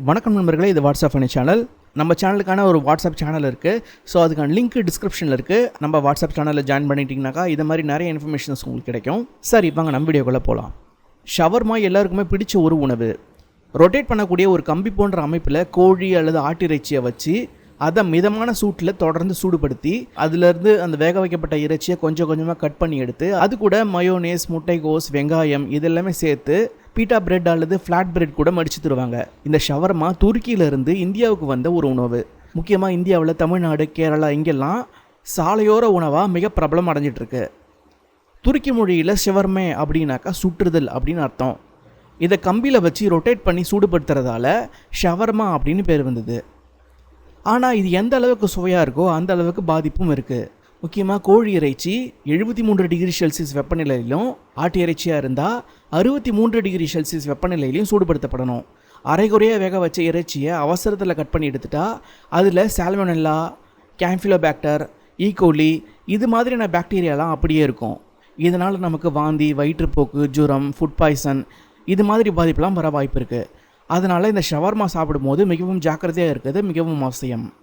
வணக்கம் நண்பர்களே இது வாட்ஸ்அப் பண்ணி சேனல் நம்ம சேனலுக்கான ஒரு வாட்ஸ்அப் சேனல் இருக்குது ஸோ அதுக்கான லிங்க் டிஸ்கிரிப்ஷனில் இருக்குது நம்ம வாட்ஸ்அப் சேனலில் ஜாயின் பண்ணிட்டீங்கனாக்கா இது மாதிரி நிறைய இன்ஃபர்மேஷன்ஸ் உங்களுக்கு கிடைக்கும். சரி வாங்க நம்ம வீடியோக்குள்ளே போகலாம் ஷவர்மா எல்லாருக்குமே பிடிச்ச ஒரு உணவு. ரொட்டேட் பண்ணக்கூடிய ஒரு கம்பி போன்ற அமைப்பில் கோழி அல்லது ஆட்டிறைச்சியை வச்சு அதை மிதமான சூட்டில் தொடர்ந்து சூடுபடுத்தி அதுலேருந்து அந்த வேக வைக்கப்பட்ட இறைச்சியை கொஞ்சம் கொஞ்சமாக கட் பண்ணி எடுத்து அது கூட மயோனேஸ் முட்டைகோஸ் வெங்காயம் இதெல்லாமே சேர்த்து பீட்டா பிரெட் அல்லது ஃப்ளாட் பிரெட் கூட மடிச்சு தருவாங்க. இந்த ஷவர்மா துருக்கியிலிருந்து இந்தியாவுக்கு வந்த ஒரு உணவு. முக்கியமாக இந்தியாவில் தமிழ்நாடு கேரளா இங்கெல்லாம் சாலையோர உணவாக மிக பிரபலம் அடைஞ்சிட்ருக்கு. துருக்கி மொழியில் ஷவர்மே அப்படின்னாக்கா சுற்றுதல் அப்படின்னு அர்த்தம். இதை கம்பியில் வச்சு ரொட்டேட் பண்ணி சூடுபடுத்துறதால ஷவர்மா அப்படின்னு பேர் வந்தது. ஆனால் இது எந்த அளவுக்கு சுவையாக இருக்கோ அந்த அளவுக்கு பாதிப்பும் இருக்குது முக்கியமாக கோழி இறைச்சி எழுபத்தி மூன்று டிகிரி செல்சியஸ் வெப்பநிலையிலும் ஆட்டு இறைச்சியாக இருந்தால் அறுபத்தி மூன்று டிகிரி செல்சியஸ் வெப்பநிலையிலையும் சூடுபடுத்தப்படணும். அரைகுறையாக வேக வச்ச இறைச்சியை அவசரத்தில் கட் பண்ணி எடுத்துட்டா அதில் சால்மனெல்லா கேம்ஃபிலோபேக்டர் ஈகோலி இது மாதிரியான பாக்டீரியாலாம் அப்படியே இருக்கும். இதனால் நமக்கு வாந்தி வயிற்றுப்போக்கு ஜுரம் ஃபுட் பாய்சன் இது மாதிரி பாதிப்புலாம் வர வாய்ப்பு இருக்குது அதனால் இந்த ஷவர்மா சாப்பிடும்போது மிகவும் ஜாக்கிரதையாக இருக்கிறது மிகவும் அவசியம்.